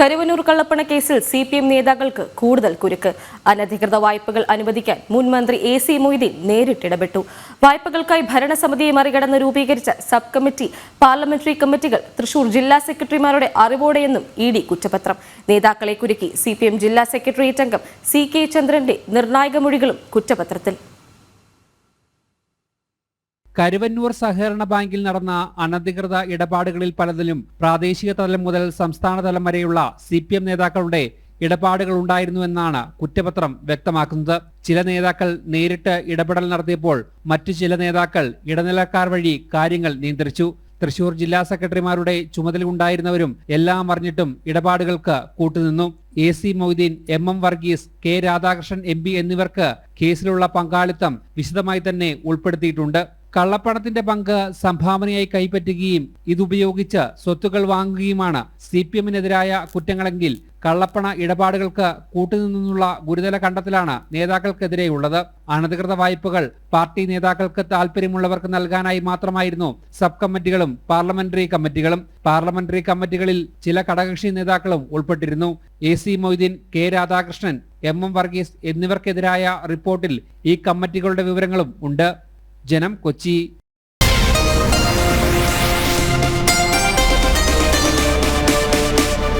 കരുവന്നൂർ കള്ളപ്പണ കേസിൽ C P M നേതാക്കൾക്ക് കൂടുതൽ കുരുക്ക്. അനധികൃത വായ്പകൾ അനുവദിക്കാൻ മുൻ മന്ത്രി എ സി മൊയ്തീൻ നേരിട്ടിടപെട്ടു വായ്പകൾക്കായി ഭരണസമിതിയെ മറികടന്ന് രൂപീകരിച്ച സബ് കമ്മിറ്റി പാർലമെന്ററി കമ്മിറ്റികൾ തൃശൂർ ജില്ലാ സെക്രട്ടറിമാരുടെ അറിവോടെയെന്നും ഇ ഡി കുറ്റപത്രം. നേതാക്കളെ കുരുക്കി സി ജില്ലാ സെക്രട്ടേറിയറ്റ് അംഗം സി കെ ചന്ദ്രന്റെ നിർണായക മൊഴികളും കുറ്റപത്രത്തിൽ. കരുവന്നൂർ സഹകരണ ബാങ്കിൽ നടന്ന അനധികൃത ഇടപാടുകളിൽ പലതിലും പ്രാദേശിക തലം മുതൽ സംസ്ഥാന തലം വരെയുള്ള സി പി എം നേതാക്കളുടെ ഇടപാടുകൾ ഉണ്ടായിരുന്നുവെന്നാണ് കുറ്റപത്രം വ്യക്തമാക്കുന്നത്. ചില നേതാക്കൾ നേരിട്ട് ഇടപെടൽ നടത്തിയപ്പോൾ മറ്റു ചില നേതാക്കൾ ഇടനിലക്കാർ വഴി കാര്യങ്ങൾ നിയന്ത്രിച്ചു. തൃശൂർ ജില്ലാ സെക്രട്ടറിമാരുടെ ചുമതല ഉണ്ടായിരുന്നവരും എല്ലാം അറിഞ്ഞിട്ടും ഇടപാടുകൾക്ക് കൂട്ടുനിന്നു. A C Moideen M M Varghese K Radhakrishnan M എന്നിവർക്ക് കേസിലുള്ള പങ്കാളിത്തം വിശദമായി തന്നെ ഉൾപ്പെടുത്തിയിട്ടുണ്ട്. കള്ളപ്പണത്തിന്റെ പങ്ക് സംഭാവനയായി കൈപ്പറ്റുകയും ഇതുപയോഗിച്ച് സ്വത്തുക്കൾ വാങ്ങുകയുമാണ് സി പി എമ്മിനെതിരായ കുറ്റങ്ങളെങ്കിൽ കള്ളപ്പണ ഇടപാടുകൾക്ക് കൂട്ടുനിന്നുള്ള ഗുരുതര കണ്ടെത്തലാണ് നേതാക്കൾക്കെതിരെയുള്ളത്. അനധികൃത വായ്പകൾ പാർട്ടി നേതാക്കൾക്ക് താൽപ്പര്യമുള്ളവർക്ക് നൽകാനായി മാത്രമായിരുന്നു സബ് കമ്മിറ്റികളും പാർലമെന്ററി കമ്മിറ്റികളും. പാർലമെന്ററി കമ്മിറ്റികളിൽ ചില ഘടകകക്ഷി നേതാക്കളും ഉൾപ്പെട്ടിരുന്നു. A C Moideen K Radhakrishnan M M Varghese എന്നിവർക്കെതിരായ റിപ്പോർട്ടിൽ ഈ കമ്മിറ്റികളുടെ വിവരങ്ങളും ഉണ്ട്. ജനം കൊച്ചി